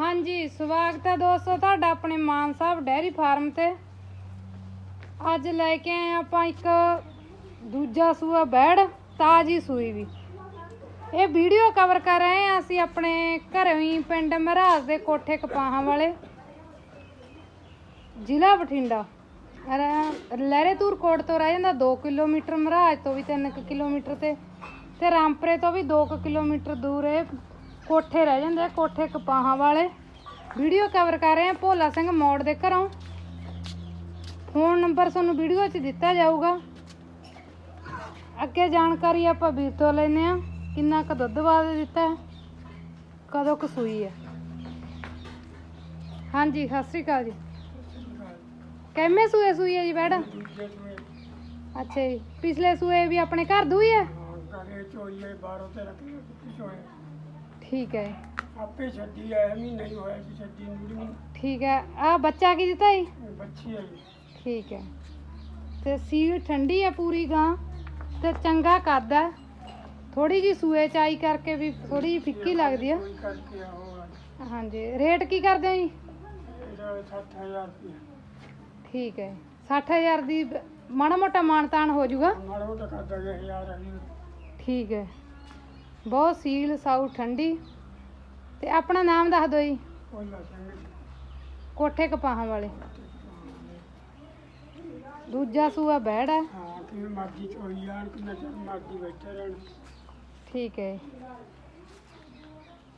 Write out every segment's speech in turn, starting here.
ਹਾਂਜੀ, ਸਵਾਗਤ ਹੈ ਦੋਸਤੋ ਤੁਹਾਡਾ ਆਪਣੇ ਮਾਨ ਸਾਹਿਬ ਡੈਰੀ ਫਾਰਮ ਤੇ। ਅੱਜ ਲੈ ਕੇ ਆਏ ਆਪਾਂ ਇੱਕ ਦੂਜਾ ਸੂਆ ਬੈੜ, ਤਾਜੀ ਸੂਈ ਵੀ। ਇਹ ਵੀਡੀਓ ਕਵਰ ਕਰ ਰਹੇ ਹਾਂ ਅਸੀਂ ਆਪਣੇ ਘਰੋਂ ਹੀ ਪਿੰਡ ਮਹਾਰਾਜ ਦੇ ਕੋਠੇ ਕਪਾਹਾਂ ਵਾਲੇ। ਜ਼ਿਲ੍ਹਾ ਬਠਿੰਡਾ। ਰ- ਲਹਿਰੇਤੂਰ ਕੋਟ ਤੋਂ ਰਹਿ ਜਾਂਦਾ 2 ਕਿਲੋਮੀਟਰ ਮਹਾਰਾਜ ਤੋਂ ਵੀ 3 ਕਿਲੋਮੀਟਰ ਤੇ ਤੇ ਰਾਮਪੁਰੇ ਤੋਂ ਵੀ 2 ਕਿਲੋਮੀਟਰ ਦੂਰ ਇਹ ਕੋਠੇ ਰਹਿ ਜਾਂਦੇ ਆ, ਕੋਠੇ ਕਪਾਹਾਂ ਵਾਲੇ। ਵੀਡੀਓ ਕਵਰ ਕਰ ਰਹੇ ਆ ਭੋਲਾ ਸਿੰਘ ਮੋੜ ਦੇ ਘਰੋਂ। ਫੋਨ ਨੰਬਰ ਤੁਹਾਨੂੰ ਵੀਡੀਓ 'ਚ ਦਿੱਤਾ ਜਾਊਗਾ। ਅੱਗੇ ਜਾਣਕਾਰੀ ਆਪਾਂ ਵੀਰ ਤੋਂ ਲੈਨੇ ਆ ਕਿੰਨਾ ਕੁ ਦੁੱਧ ਵਾਦ ਦਿੱਤਾ ਕਦੋਂ ਕੁ ਸੂਈ ਹੈ ਹਾਂਜੀ ਸਤਿ ਸ਼੍ਰੀ ਅਕਾਲ ਜੀ। ਕਿੰਨੇ ਸੂਏ ਸੂਈ ਹੈ ਜੀ ਬੈੜ ਅੱਛਾ ਜੀ ਪਿਛਲੇ ਸੂਏ ਵੀ ਆਪਣੇ ਘਰ ਦੂਈ ਹੈ ਕਰੇ ਚੋਈਏ 12 13 ਕਿਲੋ ਕੁਛ ਠੀਕ ਹੈ। ਆਪੇ ਛੱਡੀ ਐ ਮਹੀਨਾ ਹੀ ਹੋਇਆ ਸੀ ਛੱਡੀ ਨੂੰ ਠੀਕ ਹੈ। ਆ ਬੱਚਾ ਕੀ ਦਿੱਤਾ ਜੀ? ਬੱਚੀ ਹੈ ਜੀ। ਠੀਕ ਹੈ। ਤੇ ਸੀਲ ਠੰਡੀ ਹੈ ਪੂਰੀ ਗਾਂ। ਤੇ ਚੰਗਾ ਕਰਦਾ ਥੋੜੀ ਜੀ ਸੂਏ ਚ ਆਈ ਕਰਕੇ ਵੀ ਥੋੜੀ ਜਿਹੀ ਫਿੱਕੀ ਲੱਗਦੀ ਆ। ਕੋਈ ਕਰਕੇ ਆਓ ਹਾਂਜੀ। ਰੇਟ ਕੀ ਕਰਦੇ ਹੋ ਜੀ? ਇਹਦਾ 60000 ਰੁਪਏ ਠੀਕ ਹੈ। 60000 ਦੀ ਬ- ਮਾੜਾ ਮੋਟਾ ਮਾਨਤਾਨ ਹੋ ਜਾਊਗਾ। ਮਾੜਾ ਮੋਟਾ ਕਰਦਾ ਗਿਆ ਹਜ਼ਾਰ ਅਗਲੀ ਠੀਕ ਹੈ। ਬਹੁਤ ਸੀਲ ਸਾਊ ਠੰਡੀ। ਤੇ ਆਪਣਾ ਨਾਮ ਦੱਸ ਦਿਓ ਜੀ। ਸਿੰਘ ਕੋਠੇ ਕਪਾਹਾਂ ਵਾਲੇ। ਦੂਜਾ ਸੂਆ ਹੈ ਮਰਜ਼ੀ ਚੋਈ ਮਰਜ਼ੀ ਬੈਠੇ ਰਹਿਣ। ਠੀਕ ਹੈ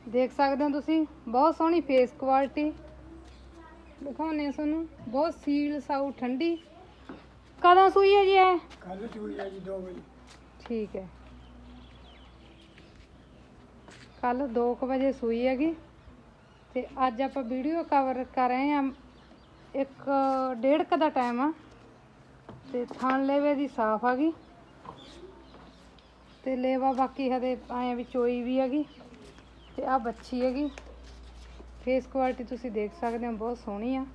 ਦੇਖ ਸਕਦੇ ਹੋ ਤੁਸੀਂ ਬਹੁਤ ਸੋਹਣੀ ਫੇਸ ਕੁਆਲਿਟੀ ਹਾਂ ਤੁਹਾਨੂੰ ਬਹੁਤ ਸੀਲ ਸਾਊ ਠੰਡੀ। ਕਦੋਂ ਸੂਈ ਹੈ ਜੀ ਇਹ? ਕੱਲ ਚੋਈ ਹੈ ਜੀ 2 ਵਜੇ। ਠੀਕ ਹੈ। ਕੱਲ 2 ਵਜੇ ਸੂਈ ਹੈਗੀ ਤੇ ਅੱਜ ਆਪਾਂ ਵੀਡੀਓ ਕਵਰ ਕਰ ਰਹੇ ਹਾਂ। ਇੱਕ ਡੇਢ ਕੁ ਦਾ ਟਾਈਮ ਆ ਤੇ ਥਣ ਲੇਵੇ ਦੀ ਸਾਫ਼ ਆ ਗਈ ਤੇ ਲੇਵਾ ਬਾਕੀ ਹਦੇ ਆਏ ਵੀ ਚੋਈ ਵੀ ਹੈਗੀ ਤੇ ਆ ਬੱਚੀ ਹੈਗੀ। ਫੇਸ ਕੁਆਲਿਟੀ ਤੁਸੀਂ ਦੇਖ ਸਕਦੇ ਹੋ, ਬਹੁਤ ਸੋਹਣੀ ਆ।